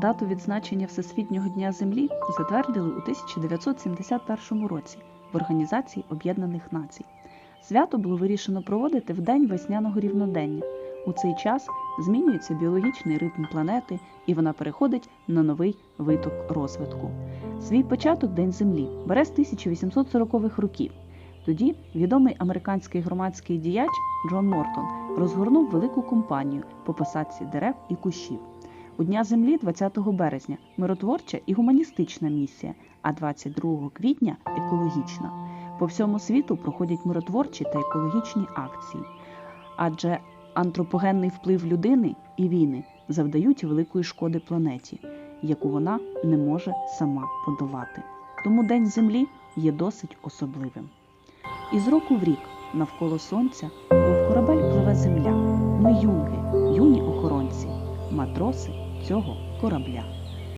Дату відзначення Всесвітнього дня Землі затвердили у 1971 році в Організації Об'єднаних Націй. Свято було вирішено проводити в день весняного рівнодення. У цей час змінюється біологічний ритм планети і вона переходить на новий виток розвитку. Свій початок День Землі бере з 1840-х років. Тоді відомий американський громадський діяч Джон Мортон розгорнув велику кампанію по посадці дерев і кущів. У Дня Землі 20 березня миротворча і гуманістична місія, а 22 квітня екологічна. По всьому світу проходять миротворчі та екологічні акції, адже антропогенний вплив людини і війни завдають великої шкоди планеті, яку вона не може сама подолати. Тому День Землі є досить особливим. Із року в рік навколо сонця, мов корабель пливе земля. Ми юнги, юні охоронці, матроси цього корабля.